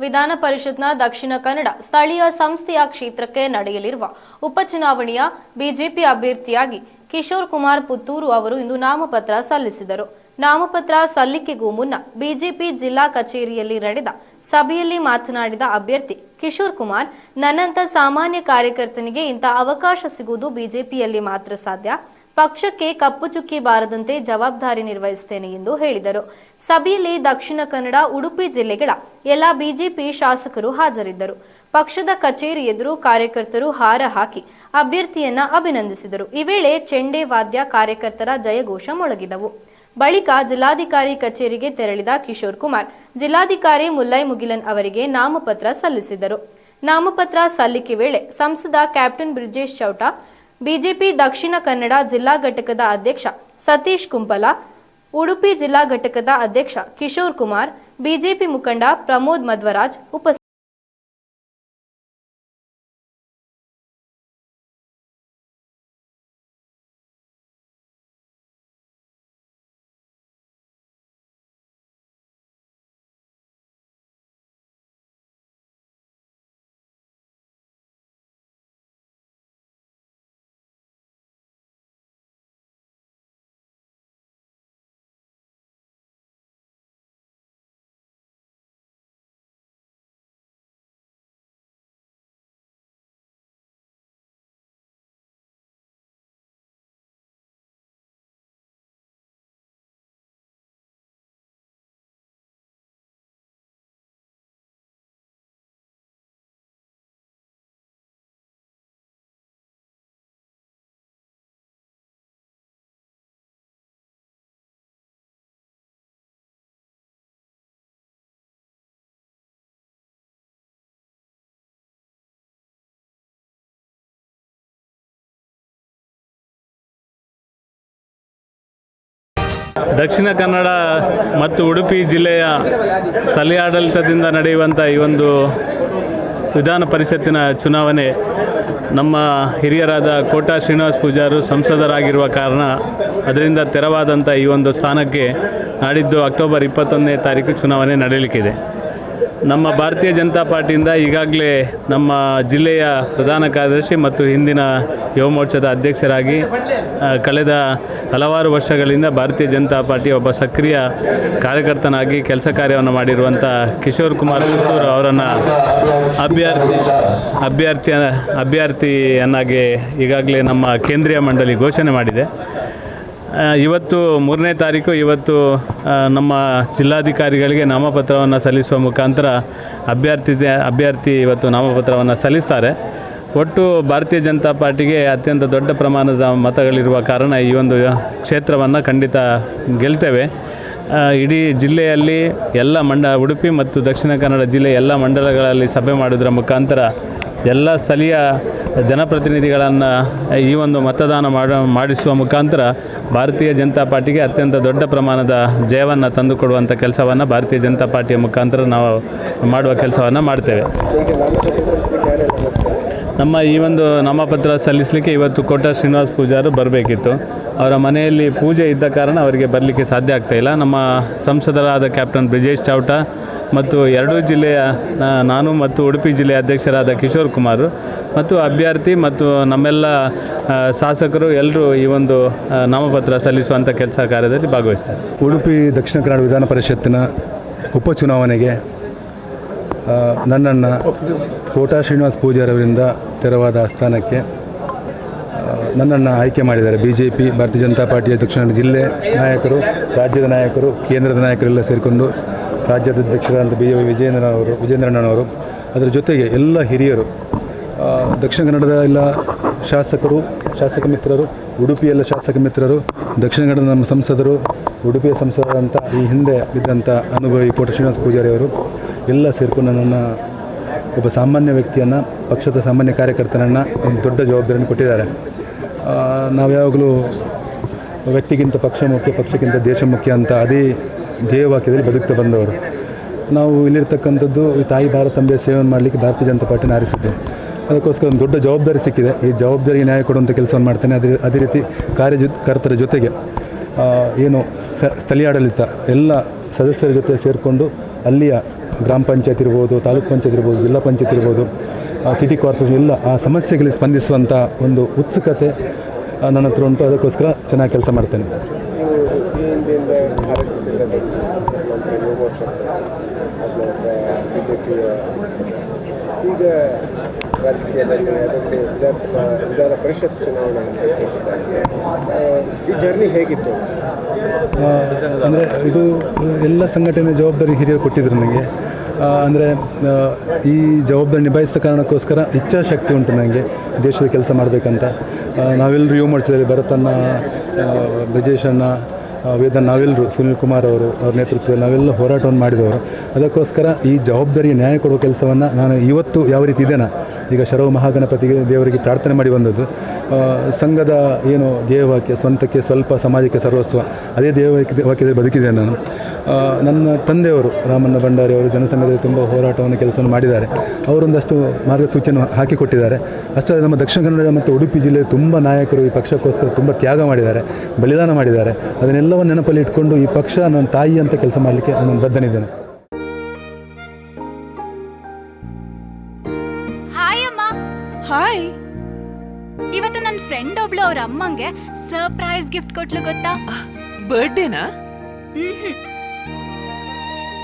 ವಿಧಾನ ಪರಿಷತ್ನ ದಕ್ಷಿಣ ಕನ್ನಡ ಸ್ಥಳೀಯ ಸಂಸ್ಥೆಯ ಕ್ಷೇತ್ರಕ್ಕೆ ನಡೆಯಲಿರುವ ಉಪಚುನಾವಣೆಯ ಬಿಜೆಪಿ ಅಭ್ಯರ್ಥಿಯಾಗಿ ಕಿಶೋರ್ ಕುಮಾರ್ ಪುತ್ತೂರು ಅವರು ಇಂದು ನಾಮಪತ್ರ ಸಲ್ಲಿಸಿದರು. ನಾಮಪತ್ರ ಸಲ್ಲಿಕೆಗೂ ಮುನ್ನ ಬಿಜೆಪಿ ಜಿಲ್ಲಾ ಕಚೇರಿಯಲ್ಲಿ ನಡೆದ ಸಭೆಯಲ್ಲಿ ಮಾತನಾಡಿದ ಅಭ್ಯರ್ಥಿ ಕಿಶೋರ್ ಕುಮಾರ್ ನನ್ನಂತ ಸಾಮಾನ್ಯ ಕಾರ್ಯಕರ್ತನಿಗೆ ಇಂಥ ಅವಕಾಶ ಸಿಗುವುದು ಬಿಜೆಪಿಯಲ್ಲಿ ಮಾತ್ರ ಸಾಧ್ಯ. ಪಕ್ಷಕ್ಕೆ ಕಪ್ಪು ಚುಕ್ಕಿ ಬಾರದಂತೆ ಜವಾಬ್ದಾರಿ ನಿರ್ವಹಿಸುತ್ತೇನೆ ಎಂದು ಹೇಳಿದರು. ಸಭೆಯಲ್ಲಿ ದಕ್ಷಿಣ ಕನ್ನಡ, ಉಡುಪಿ ಜಿಲ್ಲೆಗಳ ಎಲ್ಲ ಬಿಜೆಪಿ ಶಾಸಕರು ಹಾಜರಿದ್ದರು. ಪಕ್ಷದ ಕಚೇರಿ ಎದುರು ಕಾರ್ಯಕರ್ತರು ಹಾರ ಹಾಕಿ ಅಭ್ಯರ್ಥಿಯನ್ನ ಅಭಿನಂದಿಸಿದರು. ಈ ವೇಳೆ ಚೆಂಡೆ ವಾದ್ಯ ಕಾರ್ಯಕರ್ತರ ಜಯಘೋಷ ಮೊಳಗಿದವು. ಬಳಿಕ ಜಿಲ್ಲಾಧಿಕಾರಿ ಕಚೇರಿಗೆ ತೆರಳಿದ ಕಿಶೋರ್ ಕುಮಾರ್, ಜಿಲ್ಲಾಧಿಕಾರಿ ಮುಲ್ಲೈ ಮುಗಿಲನ್ ಅವರಿಗೆ ನಾಮಪತ್ರ ಸಲ್ಲಿಸಿದರು. ನಾಮಪತ್ರ ಸಲ್ಲಿಕೆ ವೇಳೆ ಸಂಸದ ಕ್ಯಾಪ್ಟನ್ ಬ್ರಿಜೇಶ್ ಚೌಟ ಬಿಜೆಪಿ ದಕ್ಷಿಣ ಕನ್ನಡ ಜಿಲ್ಲಾ ಘಟಕದ ಅಧ್ಯಕ್ಷ ಸತೀಶ್ ಕುಂಪಲ, ಉಡುಪಿ ಜಿಲ್ಲಾ ಘಟಕದ ಅಧ್ಯಕ್ಷ ಕಿಶೋರ್ ಕುಮಾರ್, ಬಿಜೆಪಿ ಮುಖಂಡ ಪ್ರಮೋದ್ ಮಧ್ವರಾಜ್ ಉಪಸ್ಥಿತರಿದ್ದರು ದಕ್ಷಿಣ ಕನ್ನಡ ಮತ್ತು ಉಡುಪಿ ಜಿಲ್ಲೆಯ ಸ್ಥಳೀಯ ಆಡಳಿತದಿಂದ ನಡೆಯುವಂಥ ಈ ಒಂದು ವಿಧಾನ ಪರಿಷತ್ತಿನ ಚುನಾವಣೆ ನಮ್ಮ ಹಿರಿಯರಾದ ಕೋಟಾ ಶ್ರೀನಿವಾಸ್ ಪೂಜಾರು ಸಂಸದರಾಗಿರುವ ಕಾರಣ ಅದರಿಂದ ತೆರವಾದಂಥ ಈ ಒಂದು ಸ್ಥಾನಕ್ಕೆ ನಾಡಿದ್ದು ಅಕ್ಟೋಬರ್ ಇಪ್ಪತ್ತೊಂದನೇ ತಾರೀಕು ಚುನಾವಣೆ ನಡೆಯಲಿಕ್ಕಿದೆ. ನಮ್ಮ ಭಾರತೀಯ ಜನತಾ ಪಾರ್ಟಿಯಿಂದ ಈಗಾಗಲೇ ನಮ್ಮ ಜಿಲ್ಲೆಯ ಪ್ರಧಾನ ಕಾರ್ಯದರ್ಶಿ ಮತ್ತು ಹಿಂದಿನ ಯುವ ಮೋರ್ಚಾದ ಅಧ್ಯಕ್ಷರಾಗಿ ಕಳೆದ ಹಲವಾರು ವರ್ಷಗಳಿಂದ ಭಾರತೀಯ ಜನತಾ ಪಾರ್ಟಿ ಒಬ್ಬ ಸಕ್ರಿಯ ಕಾರ್ಯಕರ್ತನಾಗಿ ಕೆಲಸ ಕಾರ್ಯವನ್ನು ಮಾಡಿರುವಂಥ ಕಿಶೋರ್ ಕುಮಾರ್ ಪುತ್ತೂರು ಅವರನ್ನು ಅಭ್ಯರ್ಥಿ ಅಭ್ಯರ್ಥಿ ಅಭ್ಯರ್ಥಿಯನ್ನಾಗಿ ಈಗಾಗಲೇ ನಮ್ಮ ಕೇಂದ್ರೀಯ ಮಂಡಳಿ ಘೋಷಣೆ ಮಾಡಿದೆ. ಇವತ್ತು ಮೂರನೇ ತಾರೀಕು, ಇವತ್ತು ನಮ್ಮ ಜಿಲ್ಲಾಧಿಕಾರಿಗಳಿಗೆ ನಾಮಪತ್ರವನ್ನು ಸಲ್ಲಿಸುವ ಮುಖಾಂತರ ಅಭ್ಯರ್ಥಿ ಅಭ್ಯರ್ಥಿ ಇವತ್ತು ನಾಮಪತ್ರವನ್ನು ಸಲ್ಲಿಸ್ತಾರೆ. ಒಟ್ಟು ಭಾರತೀಯ ಜನತಾ ಪಾರ್ಟಿಗೆ ಅತ್ಯಂತ ದೊಡ್ಡ ಪ್ರಮಾಣದ ಮತಗಳಿರುವ ಕಾರಣ ಈ ಒಂದು ಕ್ಷೇತ್ರವನ್ನು ಖಂಡಿತ ಗೆಲ್ತೇವೆ. ಇಡೀ ಜಿಲ್ಲೆಯಲ್ಲಿ ಎಲ್ಲ ಮಂಡ, ಉಡುಪಿ ಮತ್ತು ದಕ್ಷಿಣ ಕನ್ನಡ ಜಿಲ್ಲೆ ಎಲ್ಲ ಮಂಡಲಗಳಲ್ಲಿ ಸಭೆ ಮಾಡೋದ್ರ ಮುಖಾಂತರ ಎಲ್ಲ ಸ್ಥಳೀಯ ಜನಪ್ರತಿನಿಧಿಗಳನ್ನು ಈ ಒಂದು ಮತದಾನ ಮಾಡ, ಮಾಡಿಸುವ ಮುಖಾಂತರ ಭಾರತೀಯ ಜನತಾ ಪಾರ್ಟಿಗೆ ಅತ್ಯಂತ ದೊಡ್ಡ ಪ್ರಮಾಣದ ಜಯವನ್ನು ತಂದುಕೊಡುವಂಥ ಕೆಲಸವನ್ನು ಭಾರತೀಯ ಜನತಾ ಪಾರ್ಟಿಯ ಮುಖಾಂತರ ನಾವು ಮಾಡುವ ಕೆಲಸವನ್ನು ಮಾಡ್ತೇವೆ. ನಮ್ಮ ಈ ಒಂದು ನಾಮಪತ್ರ ಸಲ್ಲಿಸಲಿಕ್ಕೆ ಇವತ್ತು ಕೋಟ ಶ್ರೀನಿವಾಸ್ ಪೂಜಾರು ಬರಬೇಕಿತ್ತು. ಅವರ ಮನೆಯಲ್ಲಿ ಪೂಜೆ ಇದ್ದ ಕಾರಣ ಅವರಿಗೆ ಬರಲಿಕ್ಕೆ ಸಾಧ್ಯ ಆಗ್ತಾಯಿಲ್ಲ ನಮ್ಮ ಸಂಸದರಾದ ಕ್ಯಾಪ್ಟನ್ ಬ್ರಿಜೇಶ್ ಚೌಟಾ ಮತ್ತು ಎರಡೂ ಜಿಲ್ಲೆಯ ನಾನು ಮತ್ತು ಉಡುಪಿ ಜಿಲ್ಲೆಯ ಅಧ್ಯಕ್ಷರಾದ ಕಿಶೋರ್ ಕುಮಾರ್ ಮತ್ತು ಅಭ್ಯರ್ಥಿ ಮತ್ತು ನಮ್ಮೆಲ್ಲ ಶಾಸಕರು ಎಲ್ಲರೂ ಈ ಒಂದು ನಾಮಪತ್ರ ಸಲ್ಲಿಸುವಂಥ ಕೆಲಸ ಕಾರ್ಯದಲ್ಲಿ ಭಾಗವಹಿಸ್ತಾರೆ. ಉಡುಪಿ ದಕ್ಷಿಣ ಕನ್ನಡ ವಿಧಾನ ಪರಿಷತ್ತಿನ ಉಪಚುನಾವಣೆಗೆ ನನ್ನನ್ನು ಕೋಟಾ ಶ್ರೀನಿವಾಸ್ ಪೂಜಾರವರಿಂದ ತೆರವಾದ ಸ್ಥಾನಕ್ಕೆ ನನ್ನನ್ನು ಆಯ್ಕೆ ಮಾಡಿದ್ದಾರೆ ಬಿ ಜೆ ಪಿ ಭಾರತೀಯ ಜನತಾ ಪಾರ್ಟಿಯ ದಕ್ಷಿಣ ಜಿಲ್ಲೆ ನಾಯಕರು, ರಾಜ್ಯದ ನಾಯಕರು, ಕೇಂದ್ರದ ನಾಯಕರೆಲ್ಲ ಸೇರಿಕೊಂಡು ರಾಜ್ಯದ ಅಧ್ಯಕ್ಷರಾದಂಥ ಬಿ ವಿಜೇಂದ್ರನವರು ವಿಜೇಂದ್ರಣ್ಣನವರು ಅದರ ಜೊತೆಗೆ ಎಲ್ಲ ಹಿರಿಯರು ದಕ್ಷಿಣ ಕನ್ನಡದ ಎಲ್ಲ ಶಾಸಕರು, ಶಾಸಕ ಮಿತ್ರರು ಉಡುಪಿಯಲ್ಲ ಶಾಸಕ ಮಿತ್ರರು, ದಕ್ಷಿಣ ಕನ್ನಡದ ನಮ್ಮ ಸಂಸದರು, ಉಡುಪಿಯ ಸಂಸದರಂಥ ಈ ಹಿಂದೆ ಬಿದ್ದಂಥ ಅನುಭವಿ ಕೋಟ ಶ್ರೀನಿವಾಸ ಪೂಜಾರಿ ಅವರು ಎಲ್ಲ ಸೇರಿಕೊಂಡು ನನ್ನನ್ನು ಒಬ್ಬ ಸಾಮಾನ್ಯ ವ್ಯಕ್ತಿಯನ್ನು, ಪಕ್ಷದ ಸಾಮಾನ್ಯ ಕಾರ್ಯಕರ್ತನನ್ನು ಒಂದು ದೊಡ್ಡ ಜವಾಬ್ದಾರಿಯನ್ನು ಕೊಟ್ಟಿದ್ದಾರೆ. ನಾವು ಯಾವಾಗಲೂ ವ್ಯಕ್ತಿಗಿಂತ ಪಕ್ಷ ಮುಖ್ಯ, ಪಕ್ಷಕ್ಕಿಂತ ದೇಶ ಮುಖ್ಯ ಅಂತ ಅದೇ ಧ್ಯೇಯವಾಕ್ಯದಲ್ಲಿ ಬದುಕ್ತಾ ಬಂದವರು. ನಾವು ಇಲ್ಲಿರ್ತಕ್ಕಂಥದ್ದು ಈ ತಾಯಿ ಭಾರತಾಂಬೆಯ ಸೇವೆಯನ್ನು ಮಾಡಲಿಕ್ಕೆ ಭಾರತೀಯ ಜನತಾ ಪಾರ್ಟಿನ ಆರಿಸಿದ್ದು. ಅದಕ್ಕೋಸ್ಕರ ಒಂದು ದೊಡ್ಡ ಜವಾಬ್ದಾರಿ ಸಿಕ್ಕಿದೆ. ಈ ಜವಾಬ್ದಾರಿಗೆ ನ್ಯಾಯ ಕೊಡುವಂಥ ಕೆಲಸವನ್ನು ಮಾಡ್ತೇನೆ. ಅದೇ ಅದೇ ರೀತಿ ಕಾರ್ಯಕರ್ತರ ಜೊತೆಗೆ ಏನು ಸ್ಥಳೀಯ ಆಡಳಿತ, ಎಲ್ಲ ಸದಸ್ಯರ ಜೊತೆ ಸೇರಿಕೊಂಡು ಅಲ್ಲಿಯ ಗ್ರಾಮ ಪಂಚಾಯತ್ ಇರ್ಬೋದು, ತಾಲೂಕು ಪಂಚಾಯತ್ ಇರ್ಬೋದು, ಜಿಲ್ಲಾ ಪಂಚಾಯತ್ ಇರ್ಬೋದು ಸಿಟಿ ಕಾರ್ಪೊರೇಷನ್ ಎಲ್ಲ ಆ ಸಮಸ್ಯೆಗಳಿಗೆ ಸ್ಪಂದಿಸುವಂಥ ಒಂದು ಉತ್ಸುಕತೆ ನನ್ನ ಹತ್ರ ಉಂಟು. ಅದಕ್ಕೋಸ್ಕರ ಚೆನ್ನಾಗಿ ಕೆಲಸ ಮಾಡ್ತೇನೆ. ನೀವು ರಾಜಕೀಯ ಈಗ ರಾಜಕೀಯದಲ್ಲಿ ಅದರಲ್ಲಿ ವಿಧಾನಸಭಾ ವಿಧಾನ ಪರಿಷತ್ ಚುನಾವಣೆ ಈ ಜರ್ನಿ ಹೇಗಿತ್ತು? ಅಂದರೆ ಇದು ಎಲ್ಲ ಸಂಘಟನೆ ಜವಾಬ್ದಾರಿ ಹಿರಿಯರು ಕೊಟ್ಟಿದ್ರು ನನಗೆ. ಅಂದರೆ ಈ ಜವಾಬ್ದಾರಿ ನಿಭಾಯಿಸಿದ ಕಾರಣಕ್ಕೋಸ್ಕರ ಇಚ್ಛಾಶಕ್ತಿ ಉಂಟು ನನಗೆ ದೇಶದ ಕೆಲಸ ಮಾಡಬೇಕಂತ. ನಾವೆಲ್ಲರೂ ಯುವ ಮಾಡಿಸಿದ್ರೆ ಭರತನ್ನ ಆ, ವೇದನ್ ನಾವೆಲ್ಲರೂ ಸುನೀಲ್ ಕುಮಾರ್ ಅವರು, ಅವ್ರ ನೇತೃತ್ವದಲ್ಲಿ ನಾವೆಲ್ಲ ಹೋರಾಟವನ್ನು ಮಾಡಿದವರು. ಅದಕ್ಕೋಸ್ಕರ ಈ ಜವಾಬ್ದಾರಿ ನ್ಯಾಯ ಕೊಡುವ ಕೆಲಸವನ್ನು ನಾನು ಇವತ್ತು ಯಾವ ರೀತಿ ಇದೇನಾ ಈಗ ಶರವ ಮಹಾಗಣಪತಿಗೆ ದೇವರಿಗೆ ಪ್ರಾರ್ಥನೆ ಮಾಡಿ ಬಂದದ್ದು. ಸಂಘದ ಏನು ಧ್ಯೇಯವಾಕ್ಯ ಸ್ವಂತಕ್ಕೆ ಸ್ವಲ್ಪ ಸಮಾಜಕ್ಕೆ ಸರ್ವಸ್ವ, ಅದೇ ಧ್ಯೇಯವಾಕ್ಯ ವಾಕ್ಯದಲ್ಲಿ ಬದುಕಿದೆ ನಾನು. ನನ್ನ ತಂದೆಯವರು ರಾಮಣ್ಣ ಭಂಡಾರಿ ಅವರು ಜನಸಂಘದಲ್ಲಿ ತುಂಬ ಹೋರಾಟವನ್ನು ಕೆಲಸವನ್ನು ಮಾಡಿದ್ದಾರೆ. ಅವರೊಂದಷ್ಟು ಮಾರ್ಗಸೂಚಿಯನ್ನು ಹಾಕಿಕೊಟ್ಟಿದ್ದಾರೆ. ಅಷ್ಟೇ ನಮ್ಮ ದಕ್ಷಿಣ ಕನ್ನಡ ಮತ್ತು ಉಡುಪಿ ಜಿಲ್ಲೆಯ ತುಂಬ ನಾಯಕರು ಈ ಪಕ್ಷಕ್ಕೋಸ್ಕರ ತುಂಬ ತ್ಯಾಗ ಮಾಡಿದ್ದಾರೆ ಬಲಿದಾನ ಮಾಡಿದ್ದಾರೆ. ಅದನ್ನೆಲ್ಲವನ್ನು ನೆನಪಲ್ಲಿ ಇಟ್ಕೊಂಡು ಈ ಪಕ್ಷ ನನ್ನ ತಾಯಿ ಅಂತ ಕೆಲಸ ಮಾಡಲಿಕ್ಕೆ ನಾನು ಬದ್ಧನಿದ್ದೇನೆ. ಹಾಯ್ ಅಮ್ಮ. ಹಾಯ್ ಇವತ್ತು ನನ್ನ ಫ್ರೆಂಡ್ ಒಬ್ಳು ಅವ್ರ ಅಮ್ಮಂಗೆ ಸರ್ಪ್ರೈಸ್ ಗಿಫ್ಟ್ ಕೊಟ್ಲು ಗೊತ್ತಾ? ಬರ್ಡೇನಾ